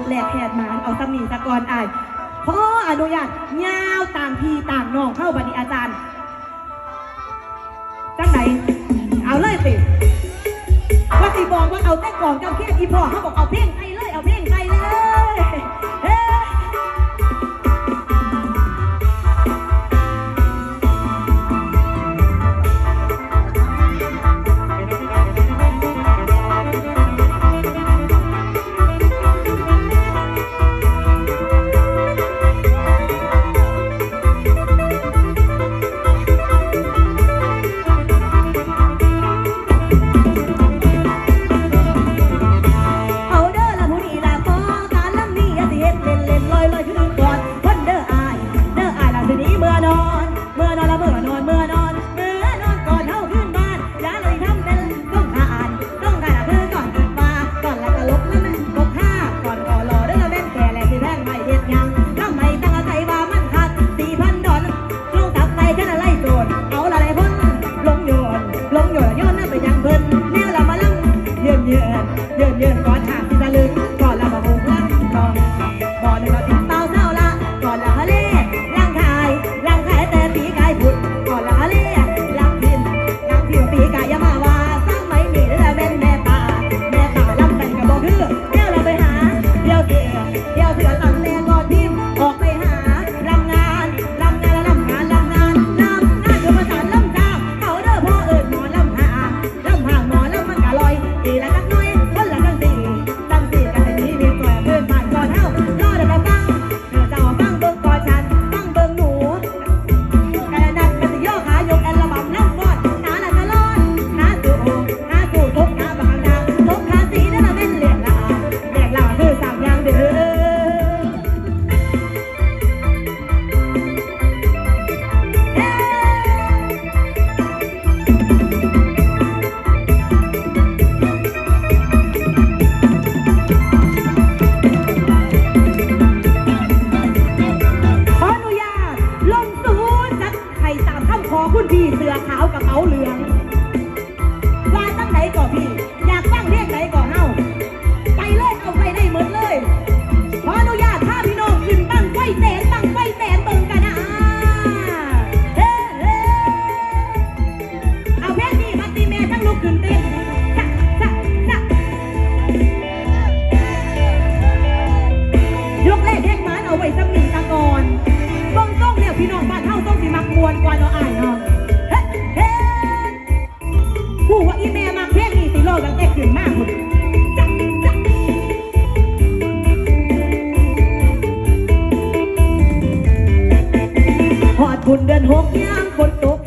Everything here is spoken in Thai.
กแหลกแหดมานเอาสมีตะกอนอายพ่ออนุญาตเงาต่างพีต่างน้องเข้าบัณฑิอาจารย์จังไหนเอาเลยสิว่าสีบอกว่าเอาแต่กองเจ้าเพี้ยดอีพ่อเขาบอกเอาเพี้ยห้ ยืนยืนยืนก่อนค่ะ เป๋าเหลือาตั้งไหนก่อพี่ อยากตั้งเรียกไหนก่อเน่าไปเลยเอาไปได้หมดเลยขออนุญาตถ้าพี่น้องขึ้นตั้งไฟแสนตังไฟแสนเบิ่งกันนะเฮ้เฮ้เานี่มาตีแม่ทั้งลูกขึ้นเต้นยกแรกแยกมันเอาไว้สักหนึ่ตะกอนเองต้องเนี่ยพี่น้องบ้านเฮาต้องสิมักมวนกว่าเราอ้ายเนาะ คุณเดินหกยามฝนตก